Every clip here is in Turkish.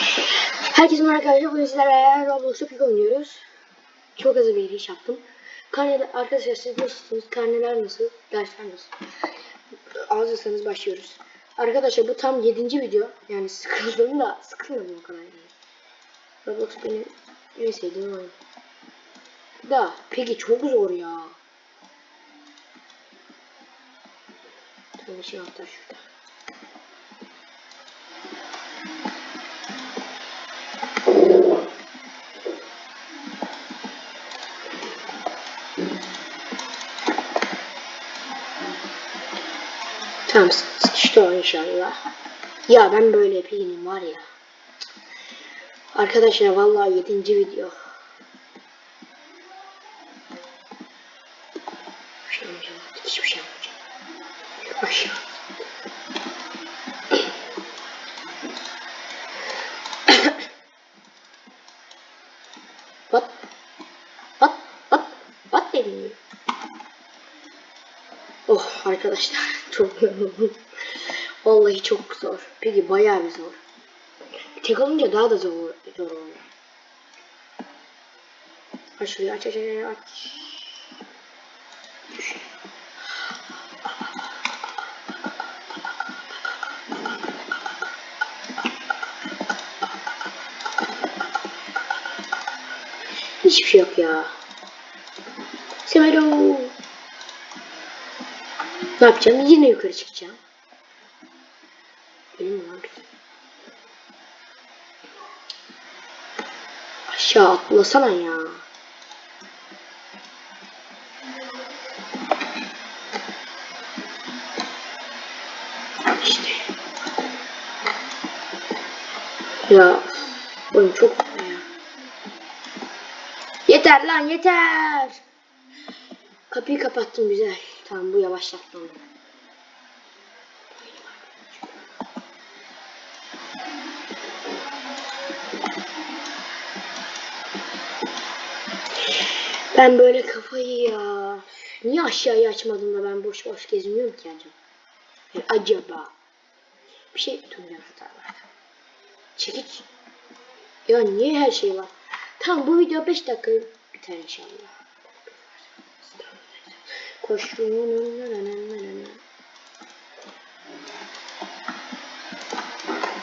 Herkese merhaba arkadaşlar. Bugün sizlerle Roblox'ta pik oynuyoruz. Çok hızlı bir giriş yaptım. Karne, arkadaşlar siz nasılsınız? Karneler nasıl? Dersler nasıl? Hazırsanız başlıyoruz. Arkadaşlar bu tam 7. video. Yani sıkıldım da sıkılmadım o kadar yani. Roblox benim en sevdiğim oyun. Da peki çok zor ya. Şöyle şey hatta şurada. Tamam sıkıştı inşallah. Ya ben böyle yapayım var ya. Arkadaşlar vallahi 7. video. Bir şey. Hiçbir şey yapmayacağım. Aşağı. Arkadaşlar çok. Vallahi çok zor. Peki bayağı bir zor. Tek olunca daha da zor, zor oluyor. Aç şurayı aç aç aç aç. Hiçbir şey yok ya. Semero. Ne yapacağım? Yine yukarı çıkacağım. Benim lan? Aşağı atlasana ya. İşte. Ya. Oyun çok ya. Yeter lan yeter. Kapıyı kapattım güzel. Tamam bu yavaşlattı onu. Ben böyle kafayı ya. Niye aşağıya açmadım da ben boş boş gezmiyorum ki acaba? Yani acaba. Bir şey tutmuyor hata var. Çekiç. Ya niye her şey var? Tamam bu video 5 dakika biter inşallah. Koş.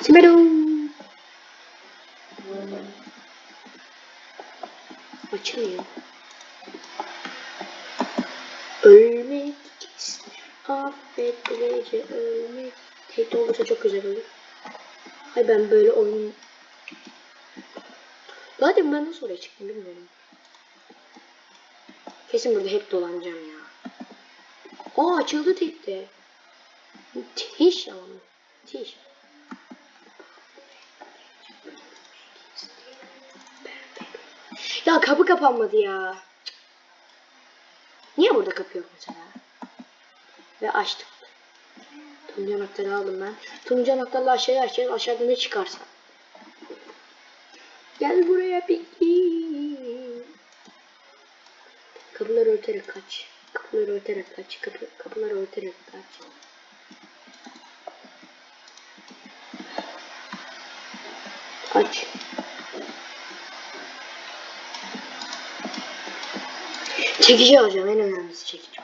Simero. Açılmıyor. Ölmek ister. Affet bilece ölmek. Tek olursa çok güzel olur. Hay ben böyle oyun... Zaten ben nasıl oraya çıktım bilmiyorum. Kesin burada hep dolanacağım ya. Aa açıldı tekte. Müthiş ama. Müthiş. Ya kapı kapanmadı ya. Niye burada kapı yok mesela? Ve açtık. Tunca anahtarı aldım ben. Tunca anahtarla aşağıya açacağız. Aşağıda ne çıkarsa. Gel buraya Piki. Kapıları örterek kaç. Kapıları örterek kaç. Kapı, kapıları örterek kaç. Kaç. Çekici alacağım. En önemlisi çekici.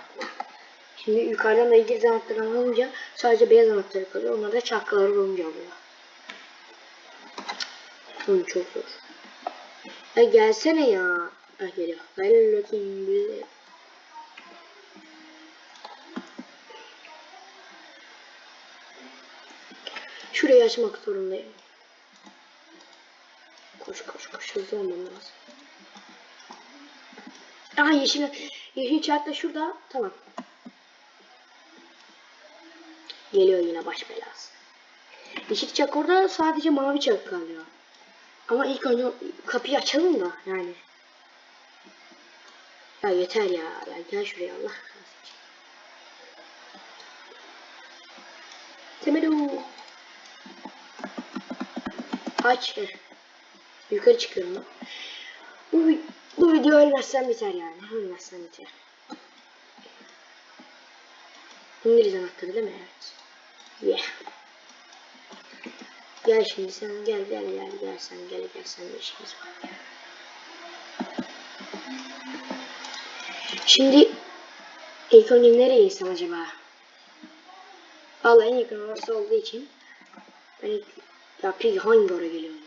Şimdi yukarıdan da İngiliz anahtarı alınca sadece beyaz anahtarı kalıyor. Onlar da çakkalar olunca alıyor. Oğlum çok zor. Ya gelsene ya. Ha geliyor. Gel bakayım bize. Şurayı açmak zorundayım. Koş koş koş hızlı olmam lazım. Aha yeşil, yeşil çark da şurada. Tamam. Geliyor yine baş belası. Yeşil çark orada sadece mavi çark kalıyor. Ama ilk önce kapıyı açalım da yani. Ya yeter ya. ya gel şuraya Allah razı olsun. Temelu. Aç. Yukarı çıkıyorum ben. Bu, bu video ölmezsen biter yani. Ölmezsen biter. İngiliz anahtarı değil mi? Evet. Yeah. Gel şimdi sen gel gel gel gel sen gel gel sen de işimiz var. Şimdi ilk önce nereye gitsem acaba? Vallahi en yakın orası olduğu için ben ilk ya peki hangi oraya geliyorum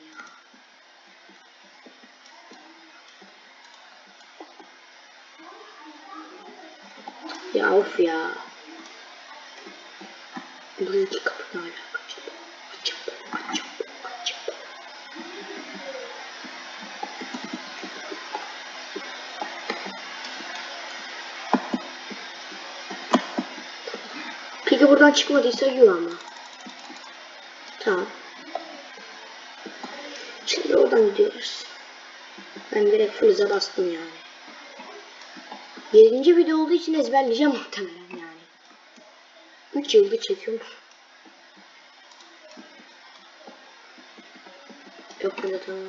ya? Of ya. Buradaki kapı ne alaka? Acaba, acaba, acaba. Peki buradan çıkmadıysa yuh ama. Tamam. Oradan gidiyoruz. Ben direkt full bastım yani. Yedinci video olduğu için ezberleyeceğim muhtemelen yani. 3 yıldır çekiyorum. Yok burada tamam.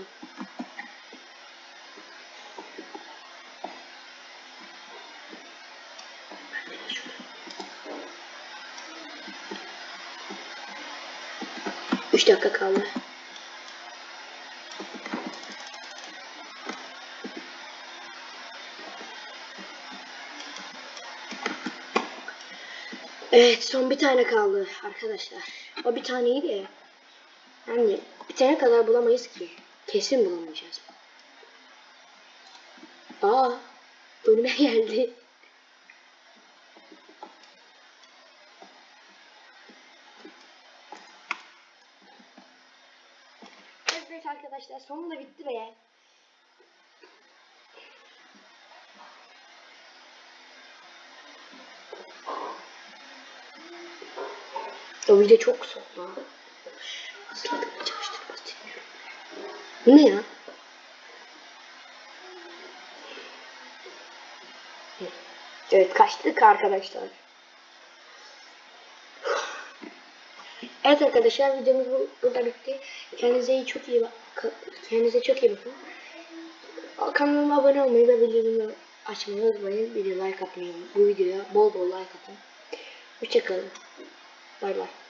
Üç dakika kaldı. Evet son bir tane kaldı arkadaşlar. O bir taneyi de yani bitene kadar bulamayız ki. Kesin bulamayacağız. Aa önüme geldi. Evet arkadaşlar sonunda bitti be. O video çok. Kendimi çalıştırmak istemiyorum. Bu ne ya? Evet kaçtık arkadaşlar. Evet arkadaşlar videomuz bu, burada bitti. Kendinize iyi çok iyi bak kendinize çok iyi bakın. Kanalıma abone olmayı ve bildirimleri açmayı unutmayın. Video like atmayı. Bu videoya bol bol like atın. Hoşçakalın. Bye bye.